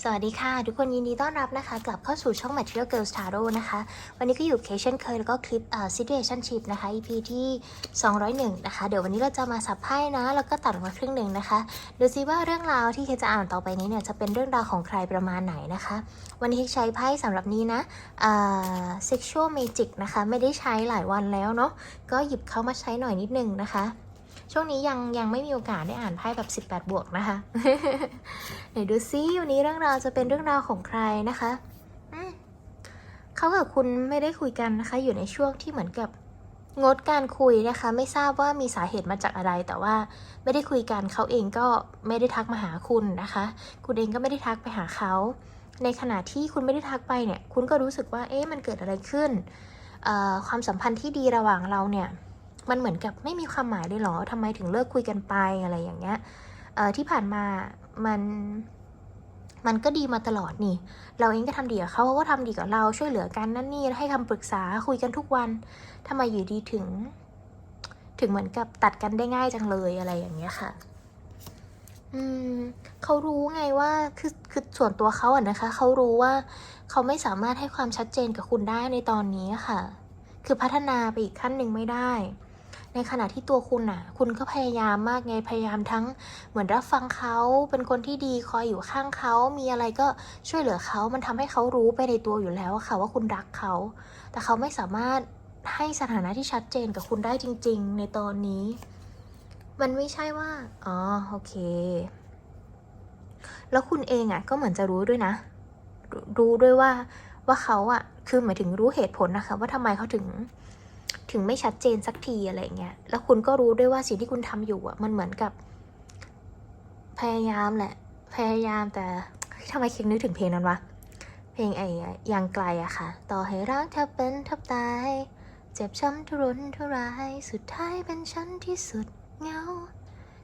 สวัสดีค่ะ ทุกคนยินดีต้อนรับนะคะ กลับเข้าสู่ช่อง Material Girls Tarot นะคะ วันนี้ก็อยู่เคเช่นเคยแล้วก็คลิปอ่ situationship นะคะ EP ที่ 201 นะคะ เดี๋ยววันนี้เราจะมาสับไพ่นะ แล้วก็ตัดมาครึ่งหนึ่งนะคะดูซิว่าเรื่องราวที่เคจะอ่านต่อไปนี้เนี่ยจะเป็นเรื่องราวของใครประมาณไหนนะคะ วันนี้เคใช้ไพ่สำหรับนี้นะอ่า sexual magic นะคะ ไม่ได้ใช้หลายวันแล้วเนาะก็หยิบเข้ามาใช้หน่อยนิดนึงนะคะ ช่วงนี้ยังยังไม่มีโอกาสได้อ่านไพ่แบบ 18 บวกนะคะไหนดูซิวันนี้เรื่องราวจะเป็นเรื่องราวของใครนะคะเขากับคุณไม่ได้คุยกันนะคะ อยู่ในช่วงที่เหมือนกับงดการคุยนะคะ ไม่ทราบว่ามีสาเหตุมาจากอะไร แต่ว่าไม่ได้คุยกันเขาเองก็ไม่ได้ทักมาหาคุณนะคะ คุณเองก็ไม่ได้ทักไปหาเขา ในขณะที่คุณไม่ได้ทักไปเนี่ย คุณก็รู้สึกว่าเอ๊ะมันเกิดอะไรขึ้นความสัมพันธ์ที่ดีระหว่างเราเนี่ย มันเหมือนกับไม่มีความหมายเลยเหรอทำไมถึงเลิกคุยกันไปอะไรอย่างเงี้ยเออที่ผ่านมามันมันก็ดีมาตลอดนี่ เราเองก็ทำดีกับเขาเขาก็ทำดีกับเราช่วยเหลือกันนั่นนี่ให้คำปรึกษาคุยกันทุกวันทำไมอยู่ดีถึง ถึงเหมือนกับตัดกันได้ง่ายจังเลยอะไรอย่างเงี้ยค่ะ อืมเขารู้ไงว่าคือคือส่วนตัวเขาอะนะคะเขารู้ว่าเขาไม่สามารถให้ความชัดเจนกับคุณได้ในตอนนี้ค่ะ คือพัฒนาไปอีกขั้นหนึ่งไม่ได้ ในขณะที่ตัวคุณน่ะ คุณก็พยายามมากไง พยายามทั้งเหมือนรับฟังเขา เป็นคนที่ดีคอยอยู่ข้างเขา มีอะไรก็ช่วยเหลือเขา มันทำให้เขารู้ไปในตัวอยู่แล้วค่ะว่าคุณรักเขา แต่เขาไม่สามารถให้สถานะที่ชัดเจนกับคุณได้จริง ๆ ในตอนนี้ มันไม่ใช่ว่า อ๋อ โอเค แล้วคุณเองอะก็เหมือนจะรู้ด้วยนะ รู้รู้ด้วยว่า ว่าเขาอะคือหมายถึงรู้เหตุผลนะคะ ว่าทำไมเขาถึง ถึงไม่ชัดเจนสักทีอะไรเงี้ย แล้วคุณก็รู้ด้วยว่าสิ่งที่คุณทำอยู่อะ มันเหมือนกับ พยายามแหละ พยายามแต่ทำไมคิดนึกถึงเพลงนั้นวะ เพลงไอ้ยังไกลอะค่ะ ต่อให้รักแทบเป็นแทบตาย เจ็บช้ำทุรนทุราย สุดท้ายเป็นฉันที่สุดเหงา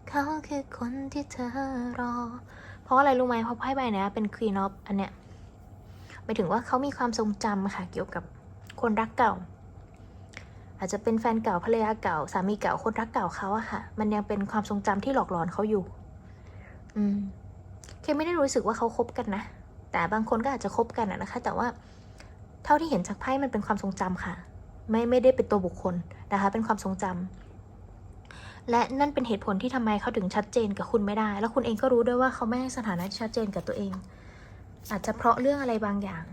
เขาคือคนที่เธอรอ เพราะอะไรรู้ไหมเพราะไพ่ใบนี้เป็น Queen of อันเนี้ยหมายถึงว่าเขามีความทรงจำค่ะเกี่ยวกับคนรักเก่า อาจจะเป็นแฟนเก่าภรรยาเก่า สามีเก่าคนรักเก่าเขาอะค่ะ มันยังเป็นความทรงจำที่หลอกหลอนเขาอยู่ อืมเคไม่ได้รู้สึกว่าเขาคบกันนะ แต่บางคนก็อาจจะคบกันอะนะคะ แต่ว่า เท่าที่เห็นจากไพ่มันเป็นความทรงจำค่ะ ไม่ไม่ได้เป็นตัวบุคคลนะคะ เป็นความทรงจำและนั่นเป็นเหตุผลที่ทำไมเขาถึงชัดเจนกับคุณไม่ได้ แล้วคุณเองก็รู้ด้วยว่าเขาไม่ให้สถานะชัดเจนกับตัวเอง อาจจะเพราะเรื่องอะไรบางอย่าง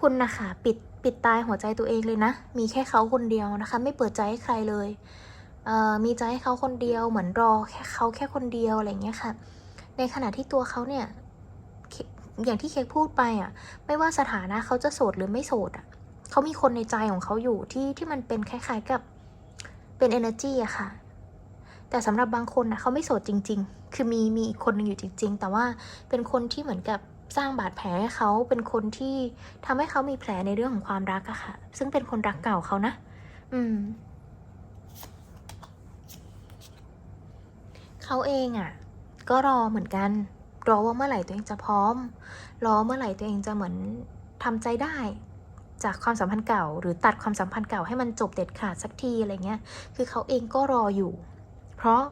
คุณนะคะ ปิดปิดตายหัวใจตัวเองเลยนะ มีแค่เขาคนเดียวนะคะ ไม่เปิดใจให้ใครเลยเอ่อมีใจให้เขาคนเดียวเหมือนรอแค่เขาแค่คนเดียวอะไรเงี้ยค่ะ ในขณะที่ตัวเขาเนี่ยอย่างที่เค้กพูดไปอะ ไม่ว่าสถานะเขาจะโสดหรือไม่โสดอะเขามีคนในใจของเขาอยู่ที่ที่มันเป็นคล้ายๆกับเป็น energy อะค่ะ แต่สำหรับบางคนนะเขาไม่โสดจริง ๆ คือมีมีอีกคนหนึ่งอยู่จริง ๆ แต่ว่าเป็นคนที่เหมือนกับ สร้างบาดแผลให้เขาเป็นคนที่ทำให้เขามีแผลในเรื่องของความรักอะค่ะ ซึ่งเป็นคนรักเก่าเขานะ อืมเขาเองอะก็รอเหมือนกัน รอว่าเมื่อไหร่ตัวเองจะพร้อม รอเมื่อไหร่ตัวเองจะเหมือนทำใจได้ จากความสัมพันธ์เก่า หรือตัดความสัมพันธ์เก่าให้มันจบเด็ดขาดสักทีอะไรเงี้ย คือเขาเองก็รออยู่ เพราะ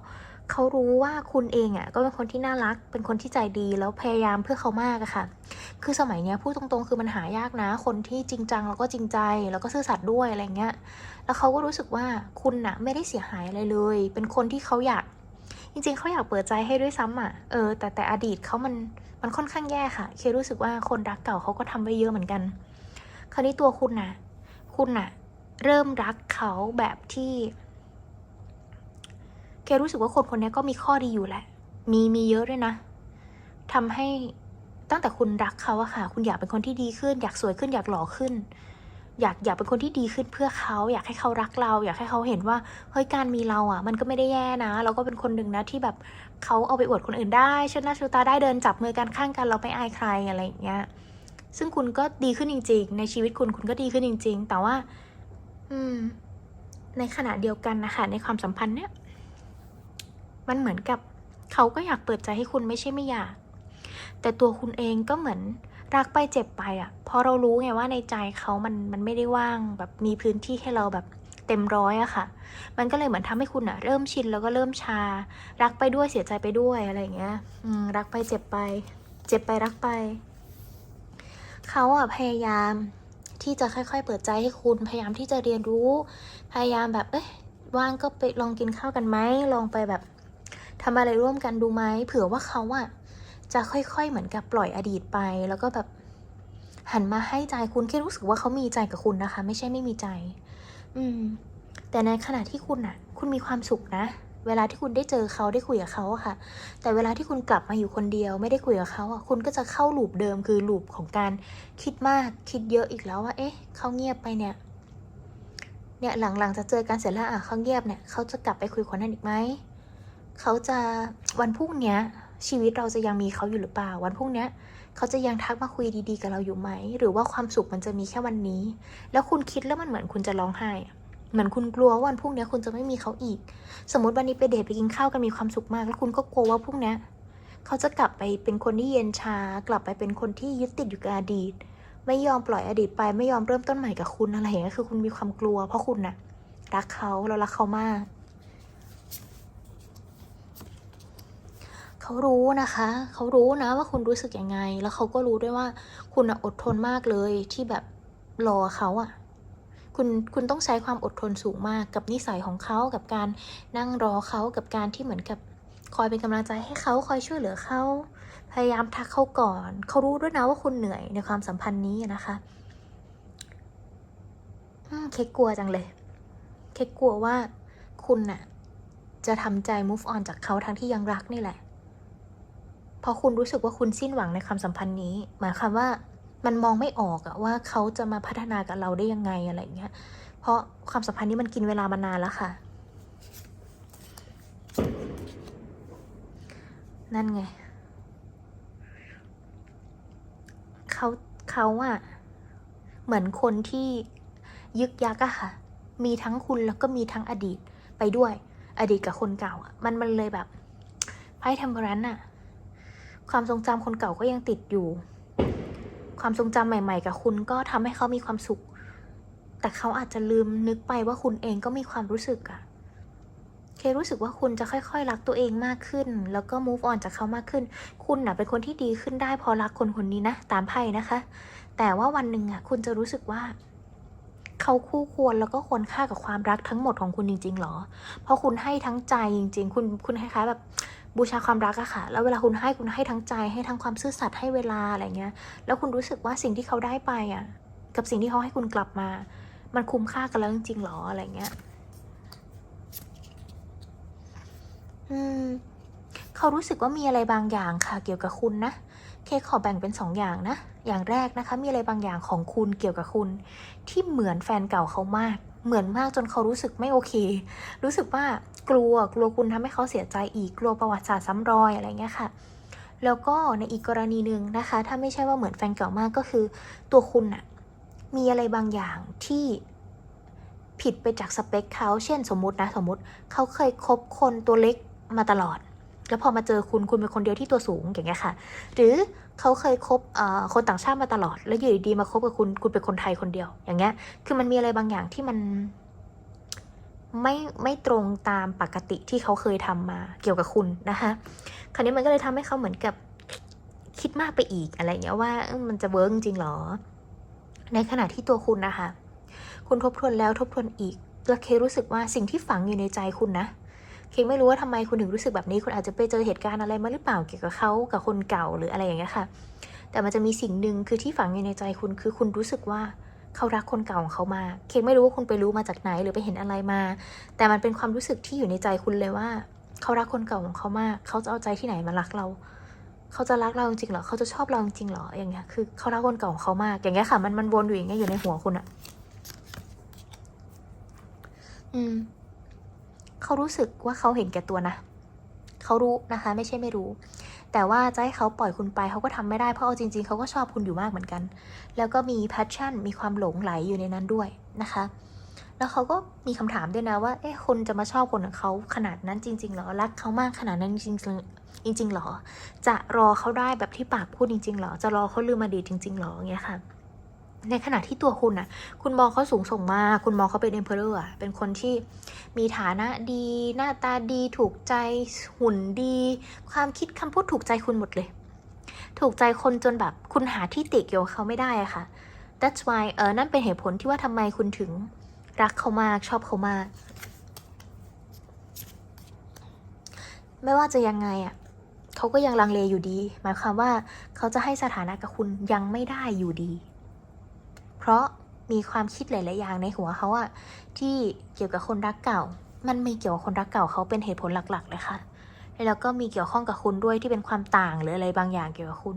เขารู้ว่าคุณเองอะ่ะก็เป็นคนที่น่ารัก เป็นคนที่ใจดีแล้วพยายามเพื่อเขามากอะค่ะ คือสมัยเนี้ยพูดตรงๆ คือมันหายากนะ คนที่จริงจังแล้วก็จริงใจแล้วก็ซื่อสัตย์ด้วยอะไรเงี้ย แล้วเขาก็รู้สึกว่าคุณน่ะไม่ได้เสียหายอะไรเลย เป็นคนที่เขาอยาก จริงๆเขาอยากเปิดใจให้ด้วยซ้ำอะ เออ แต่แต่อดีตเขามันมันค่อนข้างแย่ค่ะ เครู้สึกว่าคนรักเก่าเขาก็ทำไว้เยอะเหมือนกัน คราวนี้ตัวคุณน่ะ คุณน่ะ เริ่มรักเขาแบบที่ แกรู้สึกว่าคนคนนี้ก็มีข้อดีอยู่แหละ มีมีเยอะด้วยนะทำให้ตั้งแต่คุณรักเขาอะค่ะ คุณอยากเป็นคนที่ดีขึ้น อยากสวยขึ้น อยากหล่อขึ้น อยากอยากเป็นคนที่ดีขึ้นเพื่อเขา อยากให้เขารักเรา อยากให้เขาเห็นว่าเฮ้ยการมีเราอะมันก็ไม่ได้แย่นะ เราก็เป็นคนหนึ่งนะที่แบบเขาเอาไปอวดคนอื่นได้เชิดหน้าชูตาได้เดินจับมือกันข้างกันเราไม่อายใครอะไรอย่างเงี้ย ซึ่งคุณก็ดีขึ้นจริง ๆ ในชีวิตคุณคุณก็ดีขึ้นจริง ๆ แต่ว่า อืม ในขณะเดียวกันนะคะในความสัมพันธ์เนี้ย มันเหมือนกับเขาก็อยากเปิดใจให้คุณไม่ใช่ไม่อยาก แต่ตัวคุณเองก็เหมือนรักไปเจ็บไปอะ่ะพราะเรารู้ไงว่าในใจเขามันมันไม่ได้ว่างแบบมีพื้นที่ให้เราแบบเต็มร้อยอะค่ะ มันก็เลยเหมือนทำให้คุณอะ่ะเริ่มชินแล้วก็เริ่มชา รักไปด้วยเสียใจไปด้วยอะไรอย่างเงี้ยอืมรักไปเจ็บไป เจ็บไปรักไป เขาอะพยายามที่จะค่อย ๆ เปิดใจให้คุณพยายามที่จะเรียนรู้ พยายามแบบเอ้ยว่างก็ไปลองกินข้าวกันไหมลองไปแบบ ทำอะไรร่วมกันดูไหมเผื่อว่าเขาอะจะค่อยๆเหมือนกับปล่อยอดีตไป แล้วก็แบบหันมาให้ใจคุณแค่รู้สึกว่าเขามีใจกับคุณนะคะ ไม่ใช่ไม่มีใจ อืม แต่ในขณะที่คุณอะคุณมีความสุขนะเวลาที่คุณได้เจอเขาได้คุยกับเขาอะค่ะ แต่เวลาที่คุณกลับมาอยู่คนเดียว ไม่ได้คุยกับเขาอะคุณก็จะเข้าลูปเดิมคือลูปของการคิดมากคิดเยอะอีกแล้วว่า เอ๊ะเขาเงียบไปเนี่ย เนี่ยหลังๆจะเจอกันเสร็จแล้วอะเขาเงียบเนี่ยเขาจะกลับไปคุยคนนั้นอีกไหม เขาจะวันพรุ่งเนี้ยชีวิตเราจะยังมีเขาอยู่หรือเปล่า วันพรุ่งเนี้ยเขาจะยังทักมาคุยดีๆกับเราอยู่ไหม หรือว่าความสุขมันจะมีแค่วันนี้ แล้วคุณคิดแล้วมันเหมือนคุณจะร้องไห้ เหมือนคุณกลัวว่าวันพรุ่งนี้คุณจะไม่มีเขาอีก สมมติวันนี้ไปเดทไปกินข้าวกันมีความสุขมาก แล้วคุณก็กลัวว่าพรุ่งนี้เขาจะกลับไปเป็นคนที่เย็นชา กลับไปเป็นคนที่ยึดติดอยู่กับอดีต ไม่ยอมปล่อยอดีตไป ไม่ยอมเริ่มต้นใหม่กับคุณอะไรอย่างเงี้ยคือคุณมีความกลัว เพราะคุณน่ะรักเขาแล้วรักเขามาก เขารู้นะคะ เขารู้นะว่าคุณรู้สึกยังไง แล้วเขาก็รู้ด้วยว่า คุณอดทนมากเลยที่แบบรอเขาอะคุณคุณต้องใช้ความอดทนสูงมากกับนิสัยของเขากับการนั่งรอเขากับการที่เหมือนกับคอยเป็นกำลังใจให้เขาคอยช่วยเหลือเขา พยายามทักเขาก่อน เขารู้ด้วยนะว่าคุณเหนื่อยในความสัมพันธ์นี้นะคะอืมเค้กกลัวจังเลยเค้กกลัวว่าคุณน่ะ จะทำใจ move on จากเขาทั้งที่ยังรักนี่แหละ พราะคุณรู้สึกว่าคุณสิ้นหวังในความสัมพันธ์นี้ หมายความว่ามันมองไม่ออกอะว่าเขาจะมาพัฒนากับเราได้ยังไงอะไรเงี้ย เพราะความสัมพันธ์นี้มันกินเวลามานานแล้วค่ะ นั่นไง เขาเขาอะเหมือนคนที่ยึกยักอะค่ะ มีทั้งคุณแล้วก็มีทั้งอดีตไปด้วย อดีตกับคนเก่าอะมันมันเลยแบบไพ่ทมเปอรันอะ ความทรงจำคนเก่าก็ยังติดอยู่ ความทรงจำใหม่ ๆ กับคุณก็ทำให้เขามีความสุข แต่เขาอาจจะลืมนึกไปว่าคุณเองก็มีความรู้สึกอะเครู้สึกว่าคุณจะค่อย ๆ รักตัวเองมากขึ้น แล้วก็ move on จากเขามากขึ้น คุณน่ะเป็นคนที่ดีขึ้นได้พอรักคนคนนี้นะ ตามไพ่นะคะ แต่ว่าวันหนึ่งอะคุณจะรู้สึกว่า เขาคู่ควรแล้วก็ควรค่ากับความรักทั้งหมดของคุณจริงๆหรอ เพราะคุณให้ทั้งใจจริง ๆ คุณคุณคล้ายๆแบบบูชาความรักอะค่ะ แล้วเวลาคุณให้คุณให้ทั้งใจ ให้ทั้งความซื่อสัตย์ให้เวลาอะไรเงี้ย แล้วคุณรู้สึกว่าสิ่งที่เขาได้ไปอะกับสิ่งที่เขาให้คุณกลับมา มันคุ้มค่ากันแล้วจริงๆหรออะไรเงี้ย อืมเขารู้สึกว่ามีอะไรบางอย่างค่ะเกี่ยวกับคุณนะ เคขอแบ่งเป็นสองอย่างนะ อย่างแรกนะคะ มีอะไรบางอย่างของคุณเกี่ยวกับคุณ ที่เหมือนแฟนเก่าเขามาก เหมือนมากจนเขารู้สึกไม่โอเค รู้สึกว่ากลัวกลัวคุณทำให้เขาเสียใจอีกกลัวประวัติศาสตร์ซ้ำรอยอะไรเงี้ยค่ะ แล้วก็ในอีกกรณีหนึ่งนะคะ ถ้าไม่ใช่ว่าเหมือนแฟนเก่ามากก็คือ ตัวคุณอะมีอะไรบางอย่างที่ผิดไปจากสเปคเขา เช่นสมมตินะ สมมติเขาเคยคบคนตัวเล็กมาตลอด แล้วพอมาเจอคุณ คุณเป็นคนเดียวที่ตัวสูงอย่างเงี้ยค่ะ หรือ เขาเคยคบคนต่างชาติมาตลอด แล้วอยู่ดีมาคบกับคุณคุณเป็นคนไทยคนเดียว อย่างเงี้ย คือมันมีอะไรบางอย่างที่มันไม่ไม่ตรงตามปกติที่เขาเคยทำมาเกี่ยวกับคุณนะคะคราวนี้มันก็เลยทำให้เขาเหมือนกับคิดมากไปอีกอะไรเงี้ยว่ามันจะเวิร์กจริงหรอ ในขณะที่ตัวคุณนะคะ คุณทบทวนแล้วทบทวนอีกแล้วเครู้สึกว่าสิ่งที่ฝังอยู่ในใจคุณนะ เคไม่รู้ว่าทำไมคุณถึงรู้สึกแบบนี้ คุณอาจจะไปเจอเหตุการณ์อะไรมาหรือเปล่าเกี่ยวกับเขากับคนเก่าหรืออะไรอย่างเงี้ยค่ะ แต่มันจะมีสิ่งหนึ่งคือที่ฝังอยู่ในใจคุณคือคุณรู้สึกว่าเขารักคนเก่าของเขามาเคไม่รู้ว่าคุณไปรู้มาจากไหนหรือไปเห็นอะไรมา แต่มันเป็นความรู้สึกที่อยู่ในใจคุณเลยว่า เขารักคนเก่าของเขามาก เขาจะเอาใจที่ไหนมารักเรา เขาจะรักเราจริงๆเหรอ เขาจะชอบเราจริงๆเหรอ อย่างเงี้ย คือเขารักคนเก่าของเขามาก อย่างเงี้ยค่ะ มันมันวนอยู่อย่างเงี้ยอยู่ในหัวคุณอะอืม เขารู้สึกว่าเขาเห็นแก่ตัวนะ เขารู้นะคะ ไม่ใช่ไม่รู้ แต่ว่าจะให้เขาปล่อยคุณไปเขาก็ทำไม่ได้เพราะเอาจริง ๆเขาก็ชอบคุณอยู่มากเหมือนกัน แล้วก็มี passion มีความหลงไหลอยู่ในนั้นด้วยนะคะ แล้วเขาก็มีคำถามด้วยนะว่า เอ๊ะคนจะมาชอบคนของเขาขนาดนั้นจริงๆเหรอ รักเขามากขนาดนั้นจริงๆจริงๆเหรอ จะรอเขาได้แบบที่ปากพูดจริงๆเหรอ จะรอเขาลืมอดีตจริงๆเหรออย่างเงี้ยค่ะ ในขณะที่ตัวคุณน่ะคุณมองเขาสูงส่งมาก คุณมองเขาเป็น emperor อะเป็นคนที่มีฐานะดี หน้าตาดี ถูกใจหุ่นดี ความคิดคำพูดถูกใจคุณหมดเลย ถูกใจคนจนแบบคุณหาที่ติเกี่ยวเขาไม่ได้อะค่ะ that's why เออนั่นเป็นเหตุผลที่ว่าทำไมคุณถึงรักเขามากชอบเขามาก ไม่ว่าจะยังไงอะเขาก็ยังลังเลอยู่ดี หมายความว่าเขาจะให้สถานะกับคุณยังไม่ได้อยู่ดี ราะมีความคิดหลาย ๆ อย่างในหัวเขาอะที่เกี่ยวกับคนรักเก่า มันมีเกี่ยวกับคนรักเก่าเขาเป็นเหตุผลหลัก ๆ เลยค่ะ แล้วก็มีเกี่ยวข้องกับคุณด้วยที่เป็นความต่างหรืออะไรบางอย่างเกี่ยวกับคุณ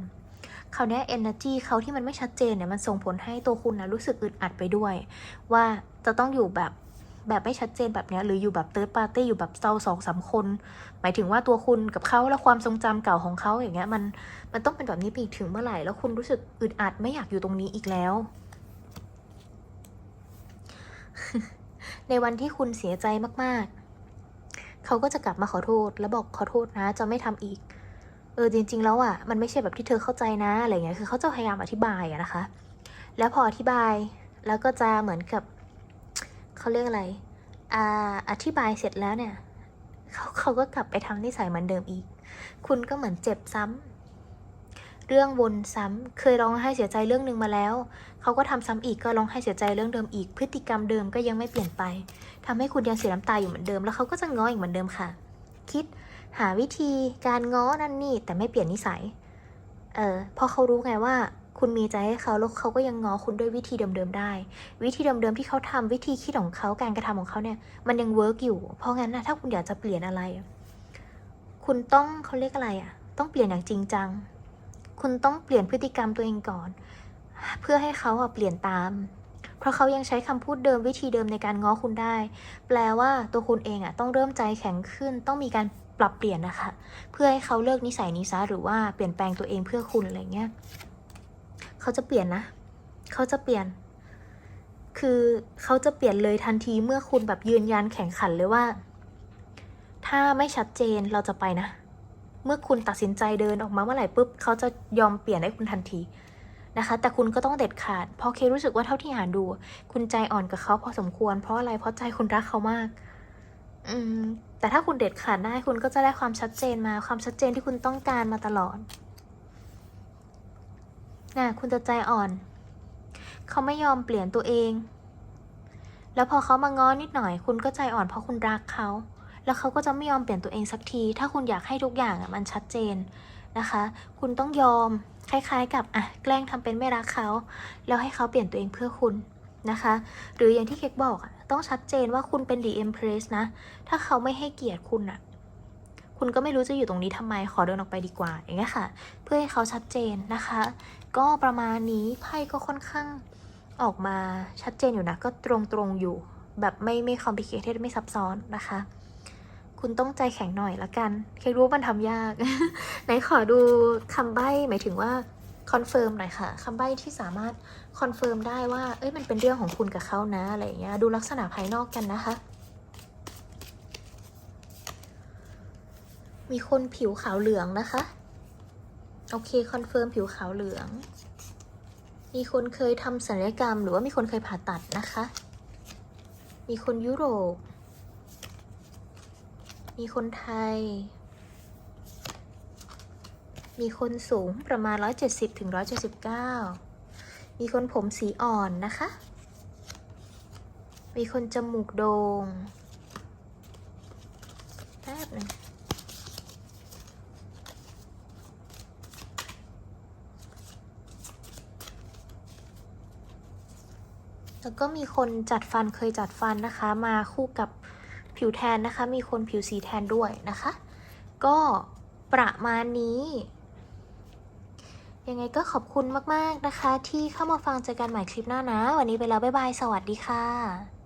คราวนี้ย energy เขาที่มันไม่ชัดเจนเนี่ยมันส่งผลให้ตัวคุณนะรู้สึกอึดอัดไปด้วย ว่าจะต้องอยู่แบบแบบไม่ชัดเจนแบบนี้หรืออยู่แบบ third party อยู่แบบเราสองสามคน หมายถึงว่าตัวคุณกับเขาและความทรงจำเก่าของเขาอย่างเงี้ยมันมันต้องเป็นแบบนี้ไปถึงเมื่อไหร่ แล้วคุณรู้สึกอึดอัดไม่อยากอยู่ตรงนี้อีกแล้ว ในวันที่คุณเสียใจมากๆ เขาก็จะกลับมาขอโทษ แล้วบอกขอโทษนะ จะไม่ทำอีก เออจริง ๆ แล้วอะ มันไม่ใช่แบบที่เธอเข้าใจนะอะไรเงี้ย คือเขาจะพยายามอธิบายอะนะคะ แล้วพออธิบาย แล้วก็จะเหมือนกับเขาเรียกอะไรอ่าอธิบายเสร็จแล้วเนี่ยเขาเขาก็กลับไปทำนิสัยเหมือนเดิมอีก คุณก็เหมือนเจ็บซ้ำ เรื่องวนซ้ำเคยร้องไห้เสียใจเรื่องหนึ่งมาแล้ว เขาก็ทำซ้ำอีกก็ร้องไห้เสียใจเรื่องเดิมอีก พฤติกรรมเดิมก็ยังไม่เปลี่ยนไปทำให้คุณยังเสียน้ำตาอยู่เหมือนเดิม แล้วเขาก็จะง้ออีกเหมือนเดิมค่ะ คิดหาวิธีการง้อนั่นนี่แต่ไม่เปลี่ยนนิสัย เออเพราะเขารู้ไงว่าคุณมีใจให้เขาแล้วเขาก็ยังง้อคุณด้วยวิธีเดิมๆได้ วิธีเดิมๆที่เขาทำวิธีคิดของเขาการกระทำของเขาเนี่ย มันยังเวิร์กอยู่ เพราะงั้นนะถ้าคุณอยากจะเปลี่ยนอะไร คุณต้องเขาเรียกอะไรอะ ต้องเปลี่ยนอย่างจริงจัง คุณต้องเปลี่ยนพฤติกรรมตัวเองก่อน เพื่อให้เขาเปลี่ยนตาม เพราะเขายังใช้คำพูดเดิมวิธีเดิมในการง้อคุณได้ แปลว่าตัวคุณเองอะต้องเริ่มใจแข็งขึ้น ต้องมีการปรับเปลี่ยนนะคะ เพื่อให้เขาเลิกนิสัยนี้ซะหรือว่าเปลี่ยนแปลงตัวเองเพื่อคุณอะไรเงี้ยเขาจะเปลี่ยนนะ เขาจะเปลี่ยน คือเขาจะเปลี่ยนเลยทันทีเมื่อคุณแบบยืนยันแข่งขันเลยว่า ถ้าไม่ชัดเจนเราจะไปนะ มื่อคุณตัดสินใจเดินออกมาเมื่อไหร่ปุ๊บเขาจะยอมเปลี่ยนให้คุณทันทีนะคะ แต่คุณก็ต้องเด็ดขาด เพราะเครู้สึกว่าเท่าที่อ่านดู คุณใจอ่อนกับเขาพอสมควร เพราะอะไรเพราะใจคุณรักเขามาก อืมแต่ถ้าคุณเด็ดขาดได้คุณก็จะได้ความชัดเจนมาความชัดเจนที่คุณต้องการมาตลอดนะคุณจะใจอ่อน เขาไม่ยอมเปลี่ยนตัวเอง แล้วพอเขามาง้อนิดหน่อย คุณก็ใจอ่อนเพราะคุณรักเขา แล้วเขาก็จะไม่ยอมเปลี่ยนตัวเองสักที ถ้าคุณอยากให้ทุกอย่างอะมันชัดเจนนะคะ คุณต้องยอมคล้ายๆ กับอะแกล้งทำเป็นไม่รักเขา แล้วให้เขาเปลี่ยนตัวเองเพื่อคุณนะคะ หรืออย่างที่เค้กบอกอะต้องชัดเจนว่าคุณเป็น The Empress นะ ถ้าเขาไม่ให้เกียรติคุณอะคุณก็ไม่รู้จะอยู่ตรงนี้ทำไมขอเดินออกไปดีกว่า อย่างเงี้ยค่ะ เพื่อให้เขาชัดเจนนะคะ ก็ประมาณนี้ไพ่ก็ค่อนข้างออกมาชัดเจนอยู่นะ ก็ตรงๆอยู่ แบบไม่ไม่ complicated ไม่ซับซ้อนนะคะ คุณต้องใจแข็งหน่อยละกัน เครู้มันทำยาก ไหนขอดูคำใบ้หมายถึงว่าคอนเฟิร์มหน่อยค่ะคำใบ้ที่สามารถคอนเฟิร์มได้ว่า เอ้ยมันเป็นเรื่องของคุณกับเขานะอะไรอย่างเงี้ย ดูลักษณะภายนอกกันนะคะ มีคนผิวขาวเหลืองนะคะ โอเคคอนเฟิร์มผิวขาวเหลือง มีคนเคยทำศัลยกรรม หรือว่ามีคนเคยผ่าตัดนะคะ มีคนยุโรป มีคนไทย มีคนสูงประมาณ 170ถึง179 มีคนผมสีอ่อนนะคะ มีคนจมูกโดง่งแป๊บหนึงแล้วก็มีคนจัดฟันเคยจัดฟันนะคะ มาคู่กับ ผิวแทนนะคะ มีคนผิวสีแทนด้วยนะคะ ก็ประมาณนี้ยังไงก็ขอบคุณมาก ๆ นะคะ ที่เข้ามาฟังเจอกันใหม่คลิปหน้านะ วันนี้ไปแล้ว บ๊ายบาย สวัสดีค่ะ